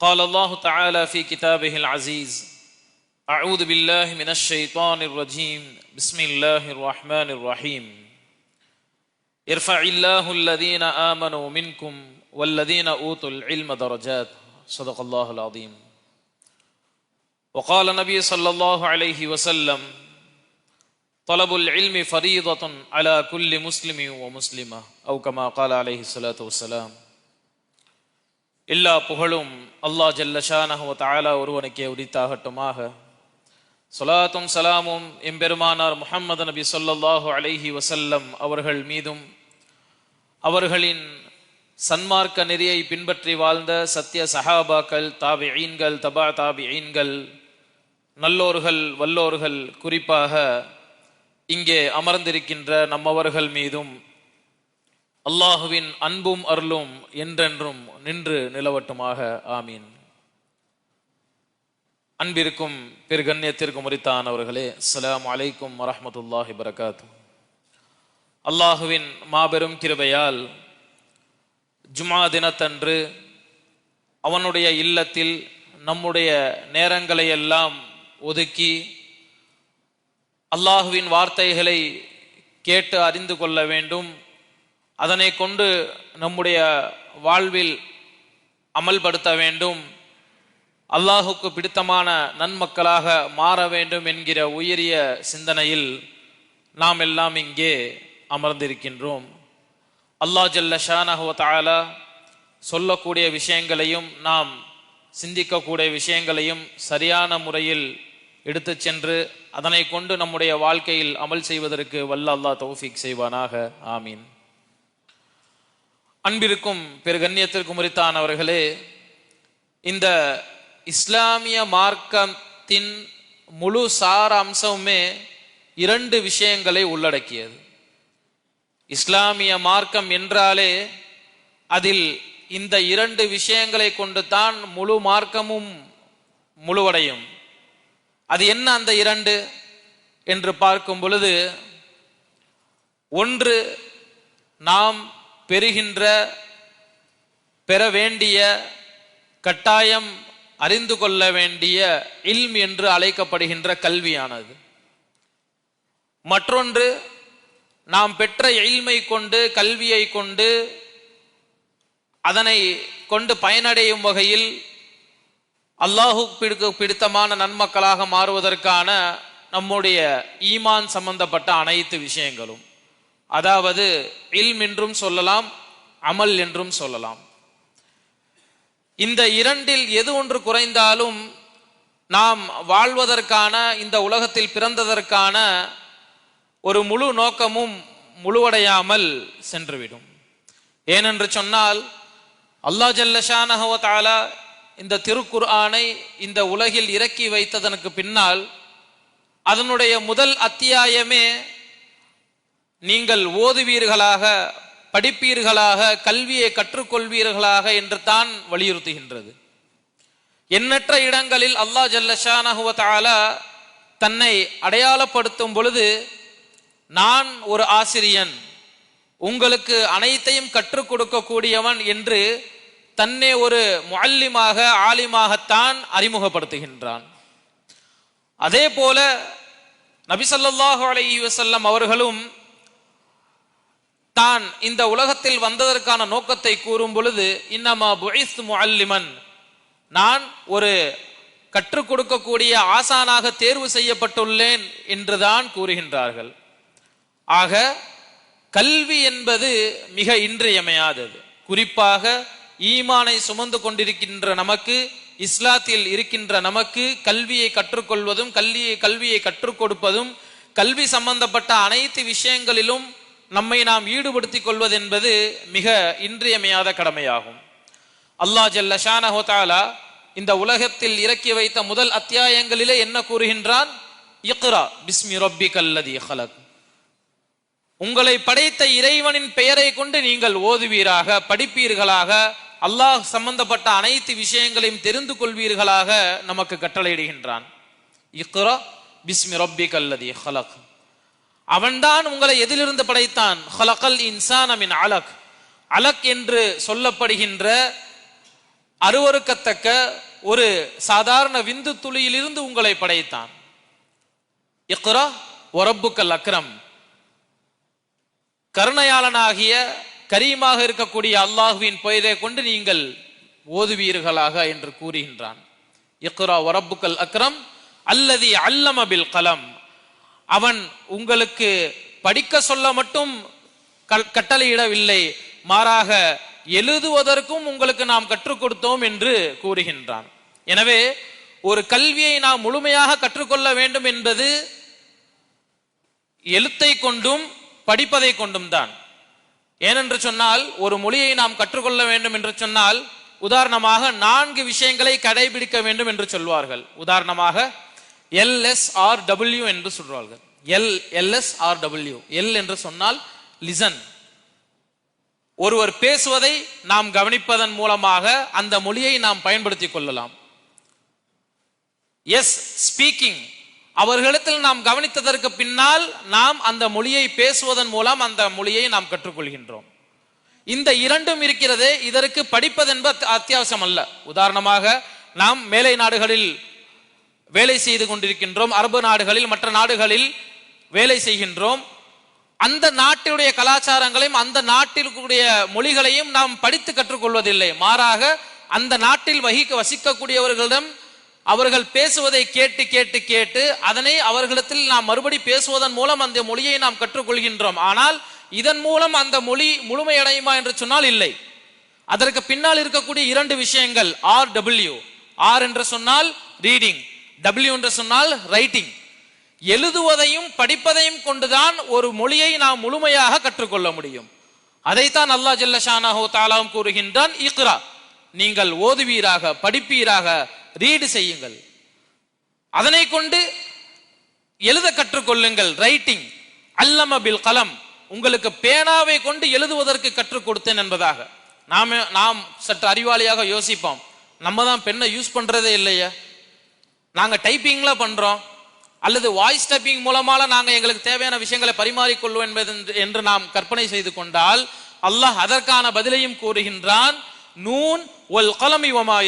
قال الله تعالى في كتابه العزيز أعوذ بالله من الشيطان الرجيم. بسم الله الرحمن الرحيم. يرفع الله الذين آمنوا منكم والذين أوتوا العلم درجات. صدق الله العظيم. وقال النبي صلى الله عليه وسلم طلب العلم فريضة على كل مسلم ومسلمة أو كما قال عليه الصلاة والسلام எல்லா புகழும் அல்லாஹ் ஜல்லஷானஹு தாலா ஒருவனுக்கே உரித்தாகட்டுமாக. சொலாத்தும் சலாமும் எம்பெருமானார் முஹம்மது நபி சொல்லல்லாஹு அலைஹி வசல்லம் அவர்கள் மீதும் அவர்களின் சன்மார்க்க நெறியை பின்பற்றி வாழ்ந்த சத்திய சஹாபாக்கள் தாபிஈன்கள் தபா தாபிஈன்கள் நல்லோர்கள் வல்லோர்கள் குறிப்பாக இங்கே அமர்ந்திருக்கின்ற நம்மவர்கள் மீதும் அல்லாஹுவின் அன்பும் அருளும் என்றென்றும் நின்று நிலவட்டுமாக. ஆமீன். அன்பிற்கும் பெருகண்ணியத்திற்கும் உரித்தானவர்களே அஸ்ஸலாமு அலைக்கும் வரமத்துல்லாஹி வரகாத்து அல்லாஹுவின் மாபெரும் கிருபையால் ஜுமா தினத்தன்று அவனுடைய இல்லத்தில் நம்முடைய நேரங்களை எல்லாம் ஒதுக்கி அல்லாஹுவின் வார்த்தைகளை கேட்டு அறிந்து கொள்ள வேண்டும். அதனை கொண்டு நம்முடைய வாழ்வில் அமல்படுத்த வேண்டும். அல்லாஹுக்கு பிடித்தமான நன்மக்களாக மாற வேண்டும் என்கிற உயரிய சிந்தனையில் நாம் எல்லாம் இங்கே அமர்ந்திருக்கின்றோம். அல்லாஹ் ஜல்ல ஷானஹுவத்தால சொல்லக்கூடிய விஷயங்களையும் நாம் சிந்திக்கக்கூடிய விஷயங்களையும் சரியான முறையில் எடுத்து சென்று அதனை கொண்டு நம்முடைய வாழ்க்கையில் அமல் செய்வதற்கு வல்ல அல்லாஹ் தௌஃபிக் செய்வானாக. ஆமீன். அன்பிற்கும் பெருகண்ணியத்திற்கும் உரித்தானவர்களே இந்த இஸ்லாமிய மார்க்கத்தின் முழு சார அம்சமுமே இரண்டு விஷயங்களை உள்ளடக்கியது. இஸ்லாமிய மார்க்கம் என்றாலே அதில் இந்த இரண்டு விஷயங்களை கொண்டு தான் முழு மார்க்கமும் முழுவடையும். அது என்ன அந்த இரண்டு? என்று பார்க்கும் பொழுது ஒன்று நாம் பெறுகின்ற பெற வேண்டிய கட்டாயம் அறிந்து கொள்ள வேண்டிய இல்ம் என்று அழைக்கப்படுகின்ற கல்வியானது. மற்றொன்று நாம் பெற்ற எயில்மை கொண்டு கல்வியை கொண்டு அதனை கொண்டு பயனடையும் வகையில் அல்லாஹு பிடித்தமான நன்மக்களாக மாறுவதற்கான நம்முடைய ஈமான் சம்பந்தப்பட்ட அனைத்து விஷயங்களும். அதாவது இல்ம் என்றும் சொல்லலாம் அமல் என்றும் சொல்லலாம். இந்த இரண்டில் எது ஒன்று குறைந்தாலும் நாம் வாழ்வதற்கான இந்த உலகத்தில் பிறந்ததற்கான ஒரு முழு நோக்கமும் முழுவடையாமல் சென்றுவிடும். ஏனென்று சொன்னால் அல்லா ஜல்லஷானஹவத்தாலா இந்த திருக்குர் ஆணை இந்த உலகில் இறக்கி வைத்ததனுக்கு பின்னால் அதனுடைய முதல் அத்தியாயமே நீங்கள் ஓதுவீர்களாக படிப்பீர்களாக கல்வியை கற்றுக்கொள்வீர்களாக என்று தான் வலியுறுத்துகின்றது. எண்ணற்ற இடங்களில் அல்லாஹ் ஜல்லஷானஹுவத்தாலா தன்னை அடையாளப்படுத்தும் பொழுது நான் ஒரு ஆசிரியன் உங்களுக்கு அனைத்தையும் கற்றுக் கொடுக்கக்கூடியவன் என்று தன்னை ஒரு முல்லிமாக ஆலிமாகத்தான் அறிமுகப்படுத்துகின்றான். அதே போல நபிசல்லாஹு அலி வசல்லம் அவர்களும் தான் இந்த உலகத்தில் வந்ததற்கான நோக்கத்தை கூறும் பொழுது இன்னமா புயிஸ் முல்லிமன் நான் ஒரு கற்றுக் கொடுக்கக்கூடிய ஆசானாக தேர்வு செய்யப்பட்டுள்ளேன் என்றுதான் கூறுகின்றார்கள். ஆக கல்வி என்பது மிக இன்றியமையாதது. குறிப்பாக ஈமானை சுமந்து கொண்டிருக்கின்ற நமக்கு இஸ்லாத்தில் இருக்கின்ற நமக்கு கல்வியை கற்றுக்கொள்வதும் கல்வியை கல்வியை கற்றுக் கொடுப்பதும் கல்வி சம்பந்தப்பட்ட அனைத்து விஷயங்களிலும் நம்மை நாம் ஈடுபடுத்திக் கொள்வது என்பது மிக இன்றியமையாத கடமையாகும். அல்லாஹ் ஜல்ல ஷானஹு இந்த உலகத்தில் இறக்கி வைத்த முதல் அத்தியாயங்களிலே என்ன கூறுகின்றான்? இக்ரா பிஸ்மி ரப்பிகல்லதி ஹலக். உங்களை படைத்த இறைவனின் பெயரை கொண்டு நீங்கள் ஓதுவீராக படிப்பீர்களாக அல்லாஹ் சம்பந்தப்பட்ட அனைத்து விஷயங்களையும் தெரிந்து கொள்வீர்களாக நமக்கு கட்டளையிடுகின்றான். இக்ரா பிஸ்மி ரப்பிகல்லதி ஹலக். அவன்தான் உங்களை எதிலிருந்து படைத்தான்? ஹலகல் இன்சான அலக். அலக் என்று சொல்லப்படுகின்ற அருவருக்கத்தக்க ஒரு சாதாரண விந்து துளியிலிருந்து உங்களை படைத்தான். இக்ரா ஒரப்புக்கல் அக்ரம். கருணையாளனாகிய கரீமாக இருக்கக்கூடிய அல்லாஹுவின் பெயரை கொண்டு நீங்கள் ஓதுவீர்களாக என்று கூறுகின்றான். இக்ரா ஒரப்புக்கல் அக்ரம் அல்லதி அல்லமபில் கலம். அவன் உங்களுக்கு படிக்க சொல்ல மட்டும் கட்டளையிடவில்லை. மாறாக எழுதுவதற்கும் உங்களுக்கு நாம் கற்றுக் கொடுத்தோம் என்று கூறுகின்றான். எனவே ஒரு கல்வியை நாம் முழுமையாக கற்றுக்கொள்ள வேண்டும் என்பது எழுத்தை கொண்டும் படிப்பதை கொண்டும் தான். ஏனென்று சொன்னால் ஒரு மொழியை நாம் கற்றுக்கொள்ள வேண்டும் என்று சொன்னால் உதாரணமாக நான்கு விஷயங்களை கடைபிடிக்க வேண்டும் என்று சொல்வார்கள். உதாரணமாக எல்எஸ்ஆர் டபிள்யூ என்று சொல்வார்கள். எல் எல்எஸ்ஆர் டபிள்யூ எல் என்று சொன்னால் லிசன் ஒருவர் பேசுவதை நாம் கவனிப்பதன் மூலமாக அந்த மொழியை நாம் பயன்படுத்திக் கொள்ளலாம். எஸ் ஸ்பீக்கிங் அவர்களிடத்தில் நாம் கவனித்ததற்கு பின்னால் நாம் அந்த மொழியை பேசுவதன் மூலம் அந்த மொழியை நாம் கற்றுக்கொள்கின்றோம். இந்த இரண்டும் இருக்கிறதே இதற்கு படிப்பதென்பது அத்தியாவசியம் அல்ல உதாரணமாக நாம் மேலை நாடுகளில் வேலை செய்து கொண்டிருக்கின்றோம். அரபு நாடுகளில் மற்ற நாடுகளில் வேலை செய்கின்றோம். அந்த நாட்டினுடைய கலாச்சாரங்களையும் அந்த நாட்டிற்குடைய மொழிகளையும் நாம் படித்து கற்றுக்கொள்வதில்லை. மாறாக அந்த நாட்டில் வகிக்க வசிக்கக்கூடியவர்களிடம் அவர்கள் பேசுவதை கேட்டு கேட்டு கேட்டு அதனை அவர்களிடத்தில் நாம் மறுபடி பேசுவதன் மூலம் அந்த மொழியை நாம் கற்றுக்கொள்கின்றோம். ஆனால் இதன் மூலம் அந்த மொழி முழுமையடையுமா என்று சொன்னால் இல்லை. அதற்கு பின்னால் இருக்கக்கூடிய இரண்டு விஷயங்கள். ஆர் டபிள்யூ ஆர் என்று சொன்னால் ரீடிங் டபிள்யூ என்று சொன்னால் ரைட்டிங் எழுதுவதையும் படிப்பதையும் கொண்டுதான் ஒரு மொழியை நாம் முழுமையாக கற்றுக்கொள்ள முடியும். அதைத்தான் அல்லா ஜல்லஷானாஹோ தாலாம் தாலாவும் கூறுகின்றான் இக்ரா நீங்கள் ஓதுவீராக படிப்பீராக ரீடு செய்யுங்கள். அதனை கொண்டு எழுத கற்றுக்கொள்ளுங்கள் ரைட்டிங் அல்லம பில் கலம் உங்களுக்கு பேனாவை கொண்டு எழுதுவதற்கு கற்றுக் கொடுத்தேன் என்பதாக. நாம நாம் சற்று அறிவாளியாக யோசிப்போம். நம்ம தான் பெண்ணை யூஸ் பண்றதே இல்லையே. நாங்கள் டைப்பிங்கில் பண்ணுறோம் அல்லது வாய்ஸ் டைப்பிங் மூலமாக நாங்கள் எங்களுக்கு தேவையான விஷயங்களை பரிமாறிக்கொள்வோம் என்பது என்று- என்று நாம் கற்பனை செய்து கொண்டால் அல்லாஹ் அதற்கான பதிலையும் கூறுகின்றான் நூன் ஒல் கலமி வமா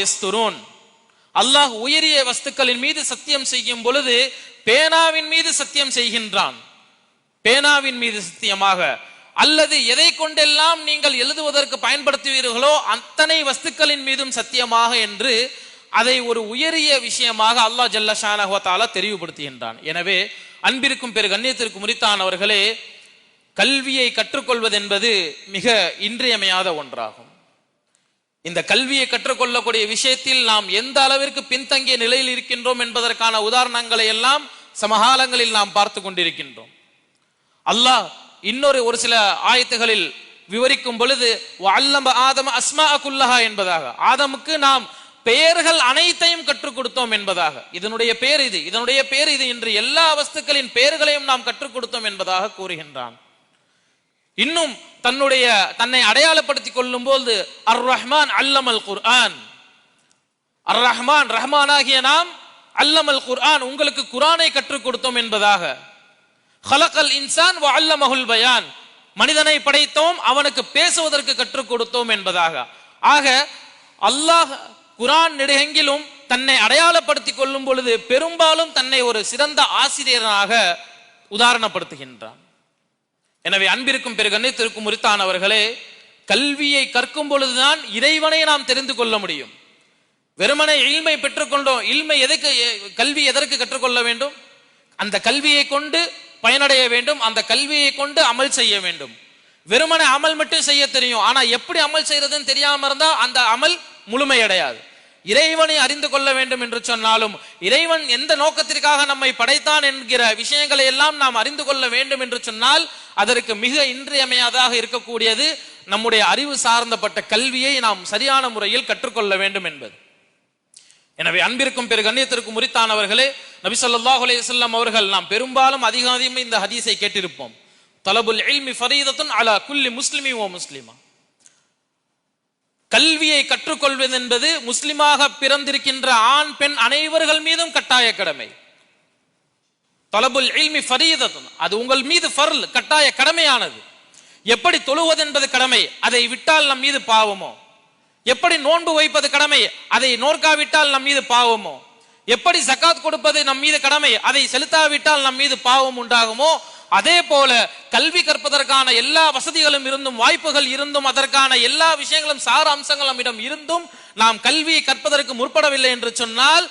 அல்லாஹ் உயரிய வஸ்துக்களின் மீது சத்தியம் செய்யும் பொழுது பேனாவின் மீது சத்தியம் செய்கின்றான். பேனாவின் மீது சத்தியமாக. அல்லது எதை கொண்டெல்லாம் நீங்கள் எழுதுவதற்கு பயன்படுத்துவீர்களோ அத்தனை வஸ்துக்களின் மீதும் சத்தியமாக என்று அதை ஒரு உயரிய விஷயமாக அல்லாஹ் ஜல்ல ஷானஹு தெரிவுபடுத்துகின்றான். எனவே அன்பிற்கும் பெரு கண்ணியத்திற்கு முறித்தானவர்களே கல்வியை கற்றுக்கொள்வது என்பது மிக இன்றியமையாத ஒன்றாகும். இந்த கல்வியை கற்றுக்கொள்ளக்கூடிய விஷயத்தில் நாம் எந்த அளவிற்கு பின்தங்கிய நிலையில் இருக்கின்றோம் என்பதற்கான உதாரணங்களை எல்லாம் சமகாலங்களில் நாம் பார்த்து கொண்டிருக்கின்றோம். அல்லாஹ் இன்னொரு ஒரு சில ஆயத்துகளில் விவரிக்கும் பொழுது அல்லம்ப ஆதம அஸ்மா குல்லஹா என்பதாக. ஆதமுக்கு நாம் பெயர்கள் அனைத்தையும் கற்றுக் கொடுத்தோம் என்பதாக. இதனுடைய பேர் இது. இதனுடைய பேர் இது என்று எல்லா வஸ்துக்களின் பெயர்களையும் நாம் கற்றுக் கொடுத்தோம் என்பதாக கூறுகின்றான். இன்னும் தன்னுடைய தன்னை அடையாளப்படுத்திக் கொள்ளும் போது அர் ரஹ்மான் அல்லமல் குர்ஆன். அர் ரஹ்மான் ரஹ்மானாகிய நாம் அல்லமல் குர்ஆன். உங்களுக்கு குரானை கற்றுக் கொடுத்தோம் என்பதாக. ஹலக்கல் இன்சான் அல்ல அல்லமஹுல் பயான். மனிதனை படைத்தோம் அவனுக்கு பேசுவதற்கு கற்றுக் கொடுத்தோம் என்பதாக. ஆக அல்லாஹ் குரான் நெடுகெங்கிலும் தன்னை அடையாளப்படுத்திக் கொள்ளும் பொழுது பெரும்பாலும் தன்னை ஒரு சிறந்த ஆசிரியராக உதாரணப்படுத்துகின்றான். எனவே அன்பிற்கும் பெரு திருக்கும் உரித்தானவர்களே கல்வியை கற்கும் பொழுதுதான் இறைவனை நாம் தெரிந்து கொள்ள முடியும். வெறுமனை இல்மை பெற்றுக்கொண்டோம் இல்மை எதற்கு கல்வி எதற்கு கற்றுக்கொள்ள வேண்டும்? அந்த கல்வியை கொண்டு பயனடைய வேண்டும் அந்த கல்வியை கொண்டு அமல் செய்ய வேண்டும். வெறுமனை அமல் மட்டும் செய்ய தெரியும் ஆனா எப்படி அமல் செய்யறதுன்னு தெரியாம இருந்தா அந்த அமல் முழுமையடையாது. இறைவனை அறிந்து கொள்ள வேண்டும் என்று சொன்னாலும் இறைவன் எந்த நோக்கத்திற்காக நம்மை படைத்தான் என்கிற விஷயங்களை எல்லாம் நாம் அறிந்து கொள்ள வேண்டும் என்று சொன்னால் அதற்கு மிக இன்றியமையாதாக இருக்கக்கூடியது நம்முடைய அறிவு சார்ந்தப்பட்ட கல்வியை நாம் சரியான முறையில் கற்றுக்கொள்ள வேண்டும் என்பது. எனவே அன்பிற்கும் பெரு கண்ணியத்திற்கும் உரித்தானவர்களே நபி ஸல்லல்லாஹு அலையம் அவர்கள் நாம் பெரும்பாலும் அதிக அதிகமாக இந்த ஹதீஸை கேட்டிருப்போம். தலபுல் இல்மி ஃபரீதத்துன் அலா குல்லி முஸ்லிமி ஓ முஸ்லிமா. கல்வியை கற்றுக்கொள்வது என்பது முஸ்லிமாக பிறந்திருக்கின்ற ஆண் பெண் அனைவர்கள் மீதும் கட்டாய கடமை. தொலபுல் இல்மி ஃபரீதத்தும் அது உங்கள் மீது ஃபர்ல் கட்டாய கடமையானது. எப்படி தொழுவது என்பது கடமை அதை விட்டால் நம் மீது பாவமோ? எப்படி நோன்பு வைப்பது கடமை அதை நோர்க்காவிட்டால் நம் மீது பாவமோ? எப்படி சக்காத் கொடுப்பது நம் மீது கடமை அதை செலுத்தாவிட்டால் நம் மீது பாவம் உண்டாகுமோ? அதே போல கல்வி கற்பதற்கான எல்லா வசதிகளும் இருந்தும் வாய்ப்புகள் இருந்தும் அதற்கான எல்லா விஷயங்களும் சார அம்சங்கள் நம்மிடம் இருந்தும் நாம் கல்வியை கற்பதற்கு முற்படவில்லை என்று சொன்னால்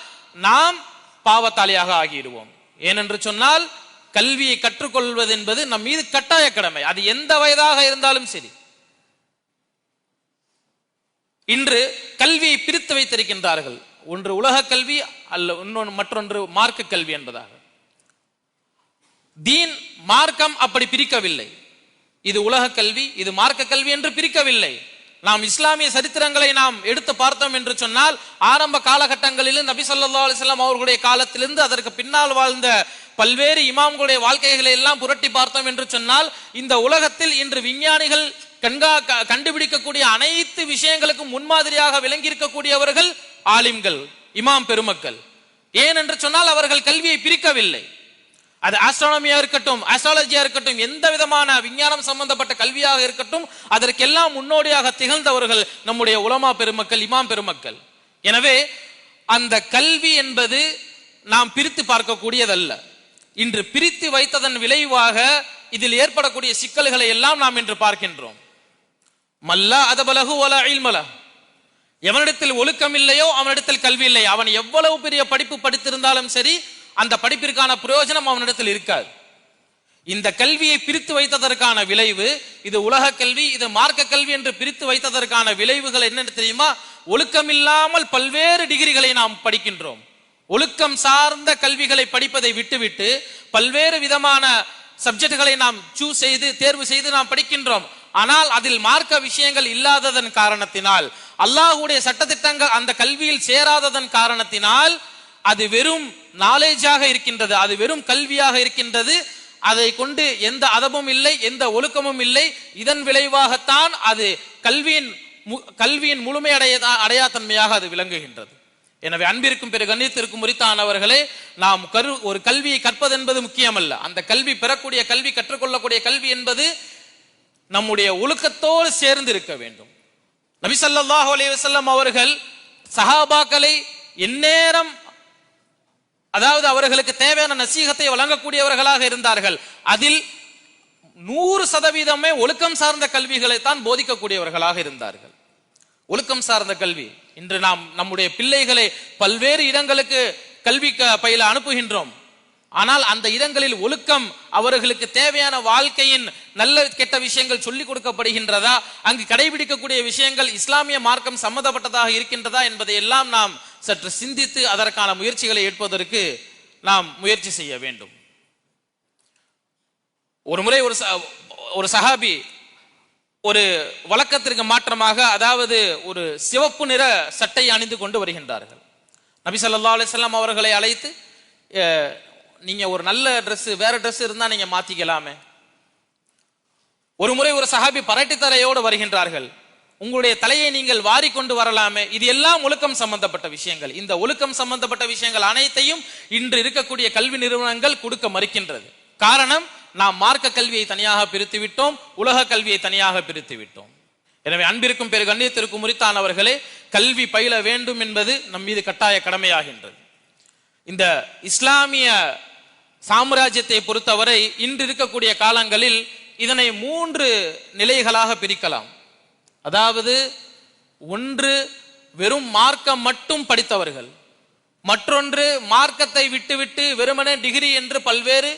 நாம் பாவத்தாளியாக ஆகிடுவோம். ஏனென்று சொன்னால் கல்வியை கற்றுக்கொள்வது என்பது நம் மீது கட்டாய கடமை. அது எந்த வயதாக இருந்தாலும் சரி. இன்று கல்வியை பிரித்து வைத்திருக்கின்றார்கள். ஒன்று உலக கல்வி அல்ல இன்னொன்று மற்றொன்று மார்க்க கல்வி என்பதாக. தீன் மார்க்கம் அப்படி பிரிக்கவில்லை. இது உலக கல்வி இது மார்க்க கல்வி என்று பிரிக்கவில்லை. நாம் இஸ்லாமிய சரித்திரங்களை நாம் எடுத்து பார்த்தோம் என்று சொன்னால் ஆரம்ப காலகட்டங்களிலும் நபி சொல்லா அலிஸ்லாம் அவர்களுடைய காலத்திலிருந்து அதற்கு பின்னால் வாழ்ந்த பல்வேறு இமாம்களுடைய வாழ்க்கைகளை எல்லாம் புரட்டி பார்த்தோம் என்று சொன்னால் இந்த உலகத்தில் இன்று விஞ்ஞானிகள் கண்கா க- கண்டுபிடிக்கக்கூடிய அனைத்து விஷயங்களுக்கும் முன்மாதிரியாக விளங்கி இருக்கக்கூடியவர்கள் ஆலிம்கள் இமாம் பெருமக்கள். ஏன் என்று சொன்னால் அவர்கள் கல்வியை பிரிக்கவில்லை. அது ஆஸ்ட்ரானமியா இருக்கட்டும் ஆஸ்ட்ராலஜியா இருக்கட்டும் எந்த விதமான விஞ்ஞானம் சம்பந்தப்பட்ட கல்வியாக இருக்கட்டும் அதற்கெல்லாம் முன்னோடியாக திகழ்ந்தவர்கள் நம்முடைய உலமா பெருமக்கள் இமாம் பெருமக்கள். எனவே அந்த கல்வி என்பது நாம் பிரித்து பார்க்கக்கூடியதல்ல. இன்று பிரித்து வைத்ததன் விளைவாக இதில் ஏற்படக்கூடிய சிக்கல்களை எல்லாம் நாம் இன்று பார்க்கின்றோம். மல்லா அதபலகு ஒல இல்மல. எவனிடத்தில் ஒழுக்கம் இல்லையோ அவனிடத்தில் கல்வி இல்லை. அவன் எவ்வளவு பெரிய படிப்பு படித்திருந்தாலும் சரி அந்த படிப்பிற்கான பிரயோஜனம் அவனிடத்தில் இருக்காது. இந்த கல்வியை பிரித்து வைத்ததற்கான விளைவு இது உலக கல்வி இது மார்க்க கல்வி என்று பிரித்து வைத்ததற்கான விளைவுகள் என்னென்னு தெரியுமா? ஒழுக்கம் இல்லாமல் பல்வேறு டிகிரிகளை நாம் படிக்கின்றோம். ஒழுக்கம் சார்ந்த கல்விகளை படிப்பதை விட்டுவிட்டு பல்வேறு விதமான சப்ஜெக்டுகளை நாம் சூஸ் செய்து தேர்வு செய்து நாம் படிக்கின்றோம். ஆனால் அதில் மார்க்க விஷயங்கள் இல்லாததன் காரணத்தினால் அல்லாஹுடைய சட்டத்திட்டங்கள் அந்த கல்வியில் சேராததன் காரணத்தினால் அது வெறும் நாலேஜாக இருக்கின்றது அது வெறும் கல்வியாக இருக்கின்றது அதை கொண்டு எந்த அதமும் இல்லை எந்த ஒழுக்கமும் இல்லை இதன் விளைவாகத்தான் அது கல்வியின் கல்வியின் கல்வியின் முழுமையடைய அடையாத்தன்மையாக அது விளங்குகின்றது. எனவே அன்பிற்கும் பிற கண்ணியத்திற்கும் உரித்தானவர்களே நாம் கரு ஒரு கல்வியை கற்பது என்பது முக்கியமல்ல. அந்த கல்வி பெறக்கூடிய கல்வி கற்றுக்கொள்ளக்கூடிய கல்வி என்பது நம்முடைய ஒழுக்கத்தோடு சேர்ந்து இருக்க வேண்டும். நபி ஸல்லல்லாஹு அலைஹி அவர்கள் சஹாபாக்களை எந்நேரம் அதாவது அவர்களுக்கு தேவையான நசீகத்தை வழங்கக்கூடியவர்களாக இருந்தார்கள். அதில் நூறு சதவீதமே ஒழுக்கம் சார்ந்த கல்விகளை தான் போதிக்கக்கூடியவர்களாக இருந்தார்கள். ஒழுக்கம் சார்ந்த கல்வி. இன்று நாம் நம்முடைய பிள்ளைகளை பல்வேறு இடங்களுக்கு கல்வி பயில அனுப்புகின்றோம். ஆனால் அந்த இடங்களில் ஒழுக்கம் அவர்களுக்கு தேவையான வாழ்க்கையின் நல்ல கெட்ட விஷயங்கள் சொல்லிக் கொடுக்கப்படுகின்றதா? அங்கு கடைபிடிக்கக்கூடிய விஷயங்கள் இஸ்லாமிய மார்க்கம் சம்மந்தப்பட்டதாக இருக்கின்றதா என்பதை எல்லாம் நாம் சற்று சிந்தித்து அதற்கான முயற்சிகளை எடுப்பதற்கு நாம் முயற்சி செய்ய வேண்டும். ஒரு முறை ஒரு ச- ஒரு சஹாபி ஒரு வழக்கத்திற்கு மாற்றமாக அதாவது ஒரு சிவப்பு நிற சட்டை அணிந்து கொண்டு வருகின்றார்கள். நபி ஸல்லல்லாஹு அலிஸ்லாம் அவர்களை அழைத்து நீங்க ஒரு நல்ல ட்ரெஸ் வேற ட்ரெஸ் இருந்தா நீங்க மாத்திக்கலாமே. ஒரு முறை ஒரு சஹாபி பரட்டித்தரையோடு வருகின்றார்கள். உங்களுடைய தலையை நீங்கள் வாரி கொண்டு வரலாமே. இது எல்லாம் ஒழுக்கம் சம்பந்தப்பட்ட விஷயங்கள். இந்த ஒழுக்கம் சம்பந்தப்பட்ட விஷயங்கள் அனைத்தையும் இன்று இருக்கக்கூடிய கல்வி நிறுவனங்கள் கொடுக்க மறுக்கின்றது. காரணம் நாம் மார்க்க கல்வியை தனியாக பிரித்து விட்டோம் உலக கல்வியை தனியாக பிரித்து விட்டோம். எனவே அன்பிற்கும் பெரு கண்ணியத்திற்கும் முறித்தானவர்களே கல்வி பயில வேண்டும் என்பது நம் மீது கட்டாய கடமையாகின்றது. இந்த இஸ்லாமிய சாம்ராஜ்யத்தை பொறுத்தவரை இன்று இருக்கக்கூடிய காலங்களில் இதனை மூன்று நிலைகளாக பிரிக்கலாம். அதாவது ஒன்று வெறும் மார்க்கம் மட்டும் படித்தவர்கள் மற்றொன்று மார்க்கத்தை விட்டுவிட்டு வெறுமனே டிகிரி என்று பல்வேறு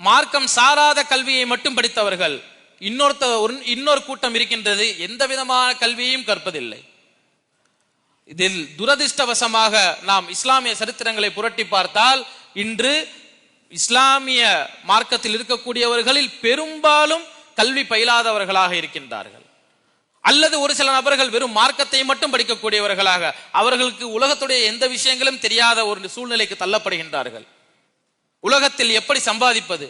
மார்க்கம் சாராத கல்வியை மட்டும் படித்தவர்கள் இன்னொருத்த இன்னொரு கூட்டம் இருக்கின்றது எந்த விதமான கல்வியையும் கற்பதில்லை. இதில் துரதிர்ஷ்டவசமாக நாம் இஸ்லாமிய சரித்திரங்களை புரட்டி பார்த்தால் இன்று இஸ்லாமிய மார்க்கத்தில் இருக்கக்கூடியவர்களில் பெரும்பாலும் கல்வி பயிலாதவர்களாக இருக்கின்றார்கள். அல்லது ஒரு சில நபர்கள் வெறும் மார்க்கத்தை மட்டும் படிக்கக்கூடியவர்களாக அவர்களுக்கு உலகத்துடைய எந்த விஷயங்களும் தெரியாத ஒரு சூழ்நிலைக்கு தள்ளப்படுகின்றார்கள். உலகத்தில் எப்படி சம்பாதிப்பது?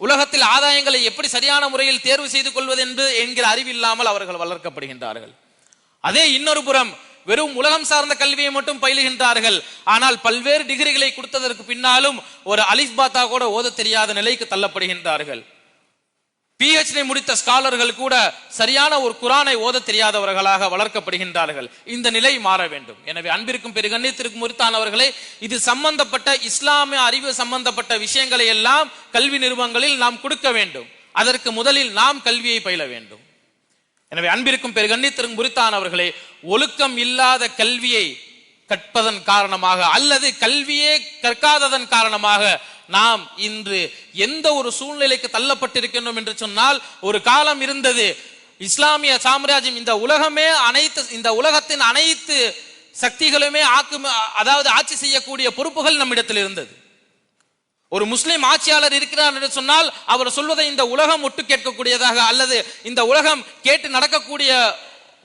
உலகத்தில் ஆதாயங்களை எப்படி சரியான முறையில் தேர்வு செய்து கொள்வது என்று என்கிற அறிவில்லாமல் அவர்கள் வளர்க்கப்படுகின்றார்கள். அதே இன்னொரு புறம் வெறும் உலகம் சார்ந்த கல்வியை மட்டும் பயிலுகின்றார்கள். ஆனால் பல்வேறு டிகிரிகளை கொடுத்ததற்கு பின்னாலும் ஒரு அலிஃப் பாத்தா கூட ஓத தெரியாத நிலைக்கு தள்ளப்படுகின்றார்கள். பிஹெச்டி முடித்த ஸ்காலர்கள் கூட சரியான ஒரு குரானை ஓத தெரியாதவர்களாக வளர்க்கப்படுகின்றார்கள். இந்த நிலை மாற வேண்டும். எனவே அன்பிற்கும் பெருகண்ணியத்திற்கும் உரித்தானவர்களே இது சம்பந்தப்பட்ட இஸ்லாமிய அறிவு சம்பந்தப்பட்ட விஷயங்களை எல்லாம் கல்வி நிறுவனங்களில் நாம் கொடுக்க வேண்டும். அதற்கு முதலில் நாம் கல்வியை பயில வேண்டும். எனவே அன்பிற்கும் பெருகண்ணியத்திற்கும் உரித்தானவர்களே ஒழுக்கம் இல்லாத கல்வியை கற்பதன் காரணமாக அல்லது கல்வியே கற்காததன் காரணமாக நாம் இன்று எந்த ஒரு சூழ்நிலைக்கு தள்ளப்பட்டிருக்கின்றோம் என்று சொன்னால் ஒரு காலம் இருந்தது. இஸ்லாமிய சாம்ராஜ்யம் இந்த உலகமே அனைத்து இந்த உலகத்தின் அனைத்து சக்திகளுமே ஆக்கு அதாவது ஆட்சி செய்யக்கூடிய பொறுப்புகள் நம்மிடத்தில் இருந்தது. ஒரு முஸ்லிம் ஆட்சியாளர் இருக்கிறார் என்று சொன்னால் அவர் சொல்வதை இந்த உலகம் ஒட்டு கேட்கக்கூடியதாக அல்லது இந்த உலகம் கேட்டு நடக்கக்கூடிய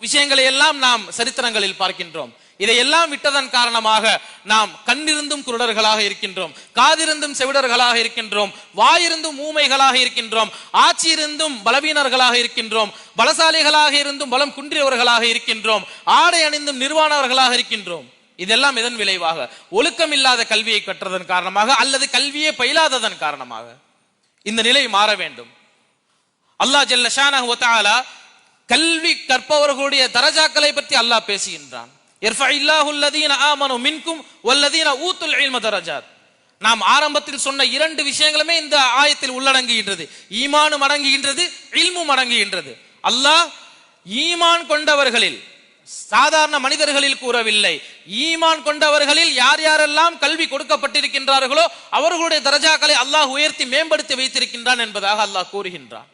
விஷயங்களை எல்லாம் நாம் சரித்திரங்களில் பார்க்கின்றோம். இதையெல்லாம் விட்டதன் காரணமாக நாம் கண்ணிருந்தும் குருடர்களாக இருக்கின்றோம் காதிருந்தும் செவிடர்களாக இருக்கின்றோம் வாயிருந்தும் ஊமைகளாக இருக்கின்றோம் ஆட்சியிருந்தும் பலவீனர்களாக இருக்கின்றோம் பலசாலிகளாக இருந்தும் பலம் குன்றியவர்களாக இருக்கின்றோம் ஆடை அணிந்தும் நிர்வாணவர்களாக இருக்கின்றோம். இதெல்லாம் இதன் விளைவாக? ஒழுக்கம் இல்லாத கல்வியை கற்றதன் காரணமாக அல்லது கல்வியை பயிலாததன் காரணமாக? இந்த நிலை மாற வேண்டும். அல்லாஹ் ஜல்ல ஷானஹு கல்வி கற்பவர்களுடைய தரஜாக்களை பற்றி அல்லாஹ் பேசுகின்றான். மின்கும் ஊத்துல் நாம் ஆரம்பத்தில் சொன்ன இரண்டு விஷயங்களுமே இந்த ஆயத்தில் உள்ளடங்குகின்றது. ஈமானும் அடங்குகின்றது இல்மும் அடங்குகின்றது அல்லாஹ் ஈமான் கொண்டவர்களில் சாதாரண மனிதர்களில் கூறவில்லை. ஈமான் கொண்டவர்களில் யார் யாரெல்லாம் கல்வி கொடுக்கப்பட்டிருக்கின்றார்களோ அவர்களுடைய தரஜாக்களை அல்லாஹ் உயர்த்தி மேம்படுத்தி வைத்திருக்கின்றான் என்பதாக அல்லாஹ் கூறுகின்றான்.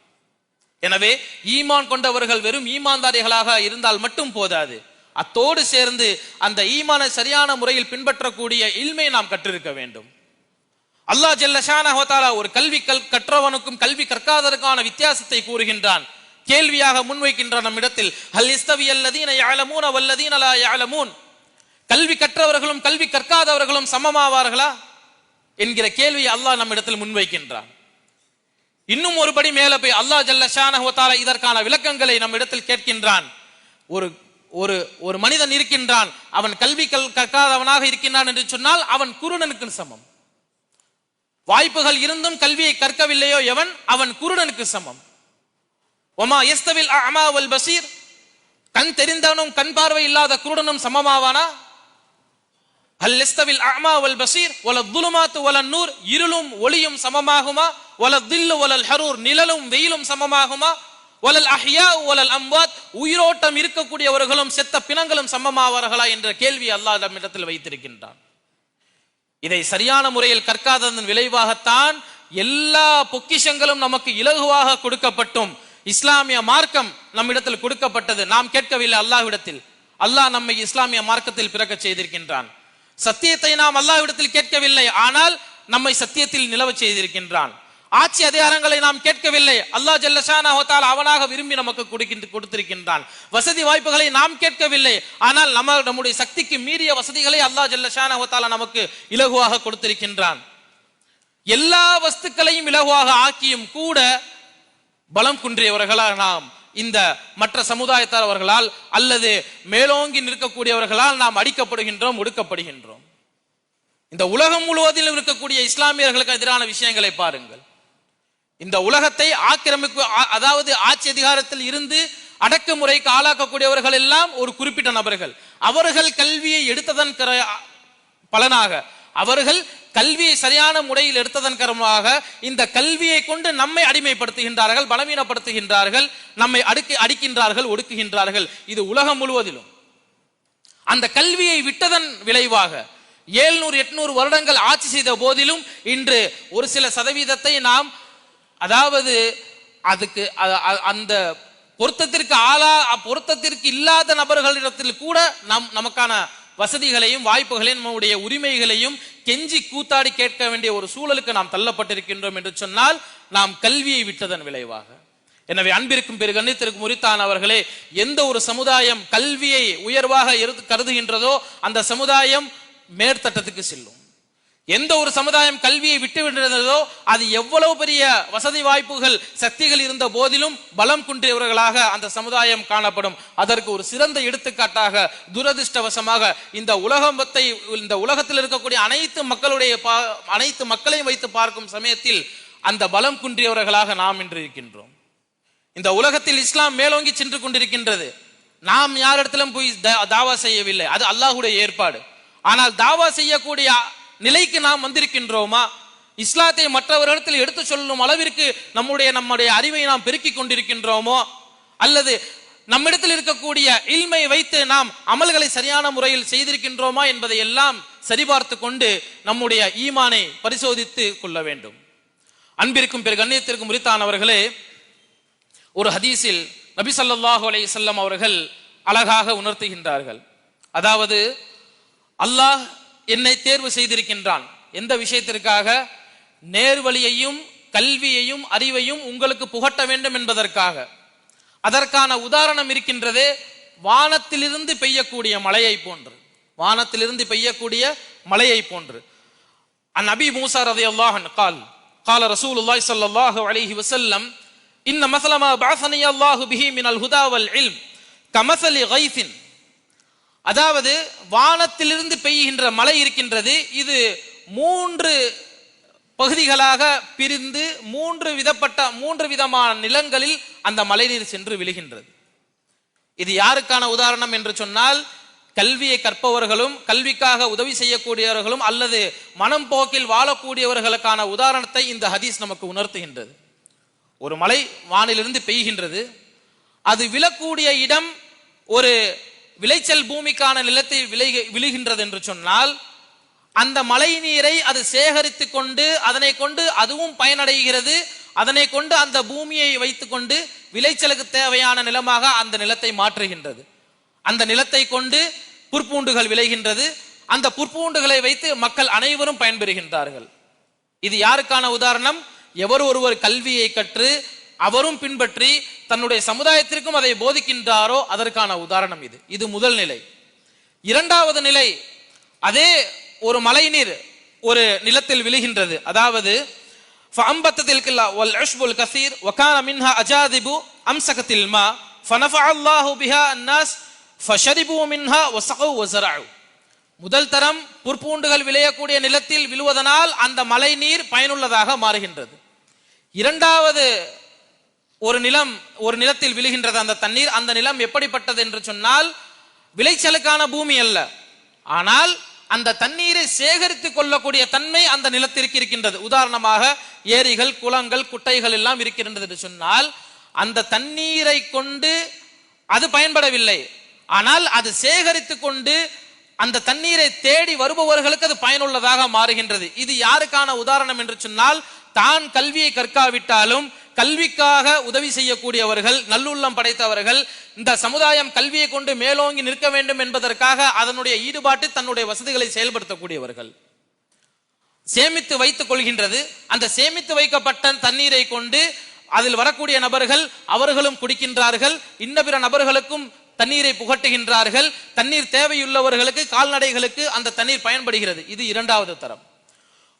எனவே ஈமான் கொண்டவர்கள் வெறும் ஈமான்தாரிகளாக இருந்தால் மட்டும் போதாது. அத்தோடு சேர்ந்து அந்த ஈமான சரியான முறையில் பின்பற்றக்கூடிய இல்மை நாம் கற்றிருக்க வேண்டும். அல்லாஹ் ஜல்ல ஒரு கல்வி கல் கற்றவனுக்கும் கல்வி கற்காததற்கான வித்தியாசத்தை கூறுகின்றான். கேள்வியாக முன்வைக்கின்ற நம்மிடத்தில் ஹல் இஸ்தவி அல்லதீன யஅலமூன வல்லதீன லா யஅலமூன்? கல்வி கற்றவர்களும் கல்வி கற்காதவர்களும் சமமாவார்களா? என்கிற கேள்வியை அல்லாஹ் நம்மிடத்தில் முன்வைக்கின்றான். இன்னும் ஒருபடி மேல போய் அல்லாஹ் ஜல்ல இதற்கான விளக்கங்களை நம்மிடத்தில் கேட்கின்றான். ஒரு ஒரு ஒரு மனிதன் இருக்கின்றான் அவன் கல்வி கல் கற்காதவனாக இருக்கின்றான் என்று சொன்னால் அவன் குருடனுக்கு சமம். வாய்ப்புகள் இருந்தும் கல்வியை கற்கவில்லையோ எவன் அவன் குருடனுக்கு சமம். ஒமா எஸ்தவில் அமா வல் பசீர்? கண் தெரிந்தவனும் கண் பார்வை இல்லாத குருடனும் சமமாவானா? அல் எஸ்தவில் அமா வல் பசீர்? ஒல துலுமாத்து ஒல நூர்? இருளும் ஒளியும் சமமாகுமா? ஒல தில்லு ஒலல் ஹரூர்? நிழலும் வெயிலும் சமமாகுமா? வலல் அஹ்யா வலல் அம்பாத் உயிரோட்டம் இருக்கக்கூடியவர்களும் செத்த பிணங்களும் சமமாவார்களா என்ற கேள்வி அல்லாஹ் நம்மிடத்தில் வைத்திருக்கின்றான். இதை சரியான முறையில் கற்காததன் விளைவாகத்தான் எல்லா பொக்கிஷங்களும் நமக்கு இலகுவாக கொடுக்கப்பட்டும். இஸ்லாமிய மார்க்கம் நம்மிடத்தில் கொடுக்கப்பட்டது. நாம் கேட்கவில்லை அல்லாஹ்விடத்தில். அல்லாஹ் நம்மை இஸ்லாமிய மார்க்கத்தில் பிறக்க செய்திருக்கின்றான். சத்தியத்தை நாம் அல்லாஹ்விடத்தில் கேட்கவில்லை. ஆனால் நம்மை சத்தியத்தில் நிலவ செய்திருக்கின்றான். ஆட்சி அதிகாரங்களை நாம் கேட்கவில்லை. அல்லாஹ் ஜல்லஷானா ஹோத்தால் அவனாக விரும்பி நமக்கு கொடுக்கின்ற கொடுத்திருக்கின்றான். வசதி வாய்ப்புகளை நாம் கேட்கவில்லை. ஆனால் நம்ம நம்முடைய சக்திக்கு மீறிய வசதிகளை அல்லாஹ் ஜல்லஷானா ஹோத்தாலா நமக்கு இலகுவாக கொடுத்திருக்கின்றான். எல்லா வஸ்துக்களையும் இலகுவாக ஆக்கியும் கூட பலம் குன்றியவர்களாக நாம் இந்த மற்ற சமுதாயத்தாரவர்களால் அல்லது மேலோங்கி நிற்கக்கூடியவர்களால் நாம் அடிக்கப்படுகின்றோம் ஒடுக்கப்படுகின்றோம். இந்த உலகம் முழுவதிலும் இருக்கக்கூடிய இஸ்லாமியர்களுக்கு எதிரான விஷயங்களை பாருங்கள். இந்த உலகத்தை ஆக்கிரமிப்பு ஆ- அதாவது ஆட்சி அதிகாரத்தில் இருந்து அடக்குமுறைக்கு ஆளாக்கக்கூடியவர்கள் எல்லாம் ஒரு குறிப்பிட்ட நபர்கள். அவர்கள் கல்வியை எடுத்ததன் கர- பலனாக அவர்கள் கல்வியை சரியான முறையில் எடுத்ததன் காரணமாக இந்த கல்வியை கொண்டு நம்மை அடிமைப்படுத்துகின்றார்கள் பலவீனப்படுத்துகின்றார்கள் நம்மை அடுக்கி அடிக்கின்றார்கள் ஒடுக்குகின்றார்கள். இது உலகம் முழுவதிலும். அந்த கல்வியை விட்டதன் விளைவாக ஏழ்நூறு எட்நூறு வருடங்கள் ஆட்சி செய்த போதிலும் இன்று ஒரு சில சதவீதத்தை நாம் அதாவது அதுக்கு அந்த பொருத்தத்திற்கு ஆளா பொருத்தத்திற்கு இல்லாத நபர்களிடத்தில் கூட நம் நமக்கான வசதிகளையும் வாய்ப்புகளையும் நம்முடைய உரிமைகளையும் கெஞ்சி கூத்தாடி கேட்க வேண்டிய ஒரு சூழலுக்கு நாம் தள்ளப்பட்டிருக்கின்றோம் என்று சொன்னால் நாம் கல்வியை விட்டதன் விளைவாக. எனவே அன்பிற்கும் பெரு கண்ணித்திற்கும் முறித்தான் அவர்களே எந்த ஒரு சமுதாயம் கல்வியை உயர்வாக கருதுகின்றதோ அந்த சமுதாயம் மேற்தட்டத்துக்கு செல்லும். எந்த ஒரு சமுதாயம் கல்வியை விட்டு விடுறதோ அது எவ்வளவு பெரிய வசதி வாய்ப்புகள் சக்திகள் இருந்த போதிலும் பலம் குன்றியவர்களாக அந்த சமுதாயம் காணப்படும். அதற்கு ஒரு சிறந்த எடுத்துக்காட்டாக துரதிர்ஷ்டவசமாக இந்த உலகத்தை இந்த உலகத்தில் இருக்கக்கூடிய அனைத்து மக்களுடைய பா- அனைத்து மக்களையும் வைத்து பார்க்கும் சமயத்தில் அந்த பலம் குன்றியவர்களாக நாம் இன்று இருக்கின்றோம். இந்த உலகத்தில் இஸ்லாம் மேலோங்கி சென்று கொண்டிருக்கின்றது. நாம் யாரிடத்திலும் போய் தா- தாவா செய்யவில்லை. அது அல்லாஹுடைய ஏற்பாடு. ஆனால் தாவா செய்யக்கூடிய நிலைக்கு நாம் வந்திருக்கின்றோமா? இஸ்லாத்தை மற்றவர்களிடத்தில் எடுத்து சொல்லும் அளவிற்கு நம்முடைய நம்முடைய அறிவை நாம் பெருக்கிக் கொண்டிருக்கின்றோமோ? அல்லது நம்மிடத்தில் இருக்கக்கூடிய இல்மை வைத்து நாம் அமல்களை சரியான முறையில் செய்திருக்கின்றோமா என்பதை எல்லாம் சரிபார்த்து கொண்டு நம்முடைய ஈமானை பரிசோதித்து கொள்ள வேண்டும். அன்பிற்கும் பெரு கண்ணியத்திற்கும் உரித்தானவர்களே ஒரு ஹதீஸில் நபி ஸல்லல்லாஹு அலைஹி செல்லம் அவர்கள் அழகாக உணர்த்துகின்றார்கள். அதாவது அல்லாஹ் என்னை தேர்வு செய்திருக்கின்றான். எந்த விஷயத்திற்காக? நேர்வழியையும் கல்வியையும் அறிவையும் உங்களுக்கு புகட்ட வேண்டும் என்பதற்காக. அதற்கான உதாரணம் இருக்கின்றதே வானத்திலிருந்து பெய்யக்கூடிய மழையை போன்று. வானத்திலிருந்து பெய்யக்கூடிய மழையை போன்று. அந் அபி மூசா ரதை அல்லாஹன் கால் கால ரசூலுல்லாய் சல்லாஹு அலிஹி வசல்லம் இந்த மசலமா பாசனி அல்லாஹு பிஹி மினல் ஹுதாவல் இல் கமசலி கைசின் அதாவது வானத்திலிருந்து பெய்கின்ற மழை இருக்கின்றது இது மூன்று பகுதிகளாக பிரிந்து மூன்று விதப்பட்ட மூன்று விதமான நிலங்களில் அந்த மழைநீர் சென்று விழுகின்றது. இது யாருக்கான உதாரணம் என்று சொன்னால் கல்வியை கற்பவர்களும் கல்விக்காக உதவி செய்யக்கூடியவர்களும் அல்லது மனம் போக்கில் வாழக்கூடியவர்களுக்கான உதாரணத்தை இந்த ஹதீஸ் நமக்கு உணர்த்துகின்றது. ஒரு மலை வானிலிருந்து பெய்கின்றது. அது விழக்கூடிய இடம் ஒரு விளைச்சல் பூமிக்கான நிலத்தை விளை விழுகின்றது என்று சொன்னால் அந்த மழை நீரை அது சேகரித்து கொண்டு அதனை கொண்டு அதுவும் பயனடைகிறது. அதனை கொண்டு அந்த பூமியை வைத்துக்கொண்டு விளைச்சலுக்கு தேவையான நிலமாக அந்த நிலத்தை மாற்றுகின்றது. அந்த நிலத்தை கொண்டு புற்பூண்டுகள் விளைகின்றது. அந்த புற்பூண்டுகளை வைத்து மக்கள் அனைவரும் பயன்பெறுகின்றார்கள். இது யாருக்கான உதாரணம்? எவர் ஒருவர் கல்வியை கற்று அவரும் பின்பற்றி தன்னுடைய சமுதாயத்திற்கும் அதை போதிக்கின்றாரோ அதற்கான உதாரணம் இது. இது முதல் நிலை. இரண்டாவது நிலை அதே ஒரு மழைநீர் ஒரு நிலத்தில் விழுகின்றது. அதாவது ஃபஅம்பத்தத்தில் கில்லா வல் அஷ்புல் கசீர் வகான மின்ஹா அஜாதிபு அம்சகத்தில் மா ஃபனஃப அல்லாஹு பிஹா மின்ஹா வசகு வசரவு முதல் தரம் புற்பூண்டுகள் விளையக்கூடிய நிலத்தில் விழுவதனால் அந்த மழை நீர் பயனுள்ளதாக மாறுகின்றது. இரண்டாவது ஒரு நிலம் ஒரு நிலத்தில் விழுகின்றது அந்த தண்ணீர் அந்த நிலம் எப்படிப்பட்டது என்று சொன்னால் விளைச்சலுக்கான பூமி அல்ல. ஆனால் அந்த தண்ணீரை சேகரித்துக் கொள்ளக்கூடிய தன்மை அந்த நிலத்திற்கு இருக்கின்றது. உதாரணமாக ஏரிகள் குளங்கள் குட்டைகள் எல்லாம் இருக்கின்றது என்று சொன்னால் அந்த தண்ணீரை கொண்டு அது பயன்படவில்லை. ஆனால் அது சேகரித்துக் கொண்டு அந்த தண்ணீரை தேடி வருபவர்களுக்கு அது பயனுள்ளதாக மாறுகின்றது. இது யாருக்கான உதாரணம் என்று சொன்னால் தான் கல்வியை கற்காவிட்டாலும் கல்விக்காக உதவி செய்யக்கூடியவர்கள் நல்லுள்ளம் படைத்தவர்கள் இந்த சமுதாயம் கல்வியை கொண்டு மேலோங்கி நிற்க வேண்டும் என்பதற்காக அதனுடைய ஈடுபாட்டு தன்னுடைய வசதிகளை செயல்படுத்தக்கூடியவர்கள். சேமித்து வைத்துக் கொள்கின்றது. அந்த சேமித்து வைக்கப்பட்ட தண்ணீரை கொண்டு அதில் வரக்கூடிய நபர்கள் அவர்களும் குடிக்கின்றார்கள். இன்ன பிற நபர்களுக்கும் தண்ணீரை புகட்டுகின்றார்கள். தண்ணீர் தேவையுள்ளவர்களுக்கு கால்நடைகளுக்கு அந்த தண்ணீர் பயன்படுகிறது. இது இரண்டாவது தரம்.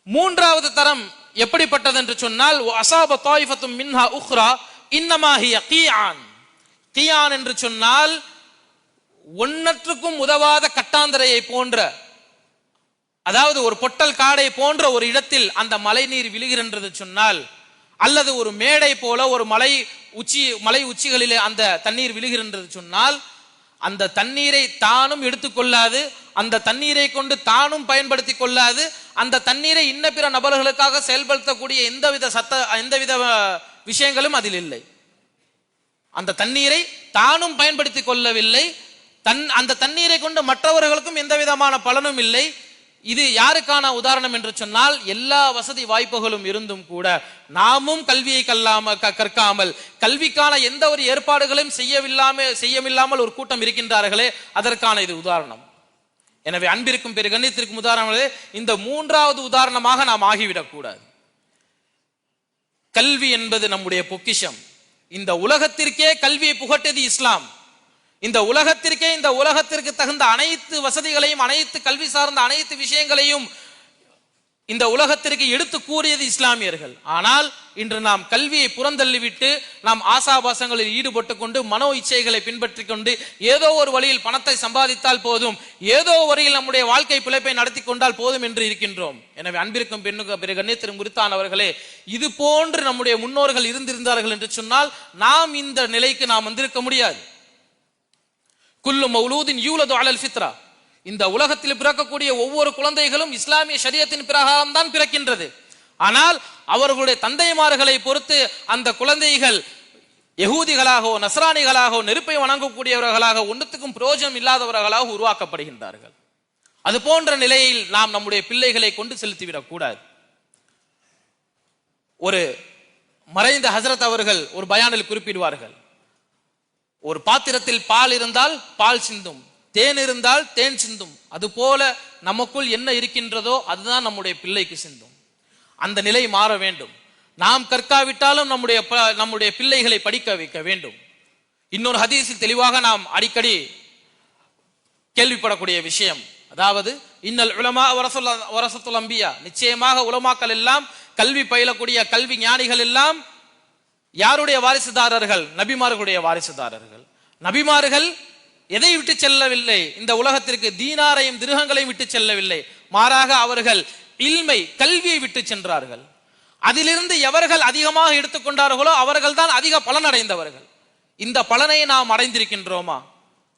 மூன்றாவது தரம் எப்படிப்பட்டது என்று சொன்னால் அசாப தாயிஃபத்தும் மின்ஹா உஹ்ரா இன்னமாஹிய கீயான். கீயான் என்று சொன்னால் ஒன்னற்றுக்கும் உதவாத கட்டாந்தரையை போன்ற அதாவது ஒரு பொட்டல் காடை போன்ற ஒரு இடத்தில் அந்த மழை நீர் விழுகிறன்றது சொன்னால் அல்லது ஒரு மேடை போல ஒரு மலை உச்சி மலை உச்சிகளிலே அந்த தண்ணீர் விழுகிறன்றது சொன்னால் அந்த தண்ணீரை தானும் எடுத்துக்கொள்ளாது அந்த தண்ணீரை கொண்டு தானும் பயன்படுத்தி கொள்ளாது அந்த தண்ணீரை இன்ன பிற நபர்களுக்காக செயல்படுத்தக்கூடிய எந்தவித சத்த எந்தவித விஷயங்களும் அதில் இல்லை. அந்த தண்ணீரை தானும் பயன்படுத்தி கொள்ளவில்லை தன் அந்த தண்ணீரை கொண்டு மற்றவர்களுக்கும் எந்த விதமான பலனும் இல்லை இது யாருக்கான உதாரணம் என்று சொன்னால் எல்லா வசதி வாய்ப்புகளும் இருந்தும் கூட நாமும் கல்வியை கல்லாம க- கற்காமல் கல்விக்கான எந்த ஒரு ஏற்பாடுகளையும் செய்யவில்லாம செய்யவில்லாமல் ஒரு கூட்டம் இருக்கின்றார்களே அதற்கான இது உதாரணம். எனவே அன்பிற்கும் பெரு கண்ணியத்திற்கும் உதாரணங்களே இந்த மூன்றாவது உதாரணமாக நாம் ஆகிவிடக்கூடாது. கல்வி என்பது நம்முடைய பொக்கிஷம். இந்த உலகத்திற்கே கல்வியை புகட்டியது இஸ்லாம். இந்த உலகத்திற்கே இந்த உலகத்திற்கு தகுந்த அனைத்து வசதிகளையும் அனைத்து கல்வி சார்ந்த அனைத்து விஷயங்களையும் இந்த உலகத்திற்கு எடுத்து கூறியது இஸ்லாமியர்கள். ஆனால் இன்று நாம் கல்வியை புறந்தள்ளிவிட்டு நாம் ஆசாபாசங்களில் ஈடுபட்டு கொண்டு மனோ இச்சைகளை பின்பற்றி கொண்டு ஏதோ ஒரு வழியில் பணத்தை சம்பாதித்தால் போதும் ஏதோ வரையில் நம்முடைய வாழ்க்கை பிழைப்பை நடத்தி கொண்டால் போதும் என்று இருக்கின்றோம். எனவே அன்பிற்கும் பெண்ணுக்கு பிறகு கண்ணியத்திரும் குறித்தானவர்களே இது போன்று நம்முடைய முன்னோர்கள் இருந்திருந்தார்கள் என்று சொன்னால் நாம் இந்த நிலைக்கு நாம் வந்திருக்க முடியாது. குல்லு மௌலூதின் யூலது அலல் ஃபித்ரா. இந்த உலகத்தில் பிறக்கக்கூடிய ஒவ்வொரு குழந்தைகளும் இஸ்லாமிய சரியத்தின் பிரகாரம் தான் பிறக்கின்றது. ஆனால் அவர்களுடைய தந்தைமார்களை பொறுத்து அந்த குழந்தைகள் யகூதிகளாகவோ நசராணிகளாகவோ நெருப்பை வணங்கக்கூடியவர்களாக ஒன்றுத்துக்கும் பிரயோஜனம் இல்லாதவர்களாக உருவாக்கப்படுகின்றார்கள். அது போன்ற நிலையில் நாம் நம்முடைய பிள்ளைகளை கொண்டு செலுத்திவிடக் கூடாது. ஒரு மறைந்த ஹசரத் அவர்கள் ஒரு பயானில் குறிப்பிடுவார்கள். ஒரு பாத்திரத்தில் பால் இருந்தால் பால் சிந்தும் தேன் இருந்தால் தேன் சிந்தும். அதுபோல நமக்குள் என்ன இருக்கின்றதோ அதுதான் நம்முடைய பிள்ளைக்கு சிந்தும். அந்த நிலை மாற வேண்டும். நாம் கற்காவிட்டாலும் நம்முடைய ப- நம்முடைய பிள்ளைகளை படிக்க வைக்க வேண்டும். இன்னொரு ஹதீஸில் தெளிவாக நாம் அடிக்கடி கேள்விப்படக்கூடிய விஷயம். அதாவது இன்னல் உலமா வரசுல் வரசத்துல் அம்பியா. நிச்சயமாக உலமாக்கள் எல்லாம் கல்வி பயிலக்கூடிய கல்வி ஞானிகள் எல்லாம் யாருடைய வாரிசுதாரர்கள்? நபிமார்களுடைய வாரிசுதாரர்கள். நபிமார்கள் எதை விட்டு செல்லவில்லை? இந்த உலகத்திற்கு தீனாரையும் திருகங்களையும் விட்டு செல்லவில்லை. மாறாக அவர்கள் இல்மை கல்வியை விட்டு சென்றார்கள். அதிலிருந்து எவர்கள் அதிகமாக எடுத்துக்கொண்டார்களோ அவர்கள் தான் அதிக பலன் அடைந்தவர்கள் இந்த பலனை நாம் அடைந்திருக்கின்றோமா?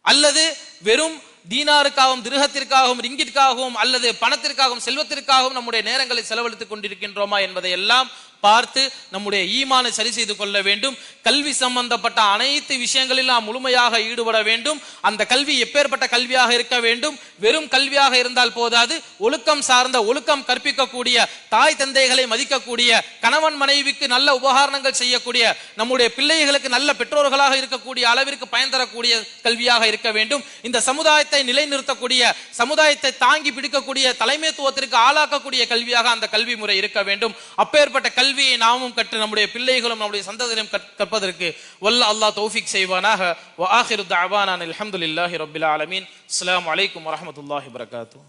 அல்லது வெறும் தீனாருக்காகவும் திருகத்திற்காகவும் ரிங்கிற்காகவும் அல்லது பணத்திற்காகவும் செல்வத்திற்காகவும் நம்முடைய நேரங்களை செலவழித்துக் கொண்டிருக்கின்றோமா என்பதை எல்லாம் பார்த்து நம்முடைய ஈமானை சரி செய்து கொள்ள வேண்டும். கல்வி சம்பந்தப்பட்ட அனைத்து விஷயங்களில் நாம் முழுமையாக ஈடுபட வேண்டும். அந்த கல்வி எப்பேற்பட்ட கல்வியாக இருக்க வேண்டும்? வெறும் கல்வியாக இருந்தால் போதாது. ஒழுக்கம் சார்ந்த ஒழுக்கம் கற்பிக்கக்கூடிய தாய் தந்தைகளை மதிக்கக்கூடிய கணவன் மனைவிக்கு நல்ல உபகாரணங்கள் செய்யக்கூடிய நம்முடைய பிள்ளைகளுக்கு நல்ல பெற்றோர்களாக இருக்கக்கூடிய அளவிற்கு பயன் தரக்கூடிய கல்வியாக இருக்க வேண்டும். இந்த சமுதாயத்தை நிலைநிறுத்தக்கூடிய சமுதாயத்தை தாங்கி பிடிக்கக்கூடிய தலைமைத்துவத்திற்கு ஆளாக்கக்கூடிய கல்வியாக அந்த கல்வி முறை இருக்க வேண்டும். அப்பேற்பட்ட கல்வியை நாமும் கற்று நம்முடைய பிள்ளைகளும் நம்முடைய சந்ததியிலும் கற்- கற்பதற்கு வல்ல அல்லாஹ் தௌஃபிக் செய்வானாக. வ ஆஹிரு தஅவானா அலமதுல்லாஹி ரப்பில் ஆலமீன். அஸ்லாம் வலைக்கம் வரமத்துல்லாஹி வரகாத்தூ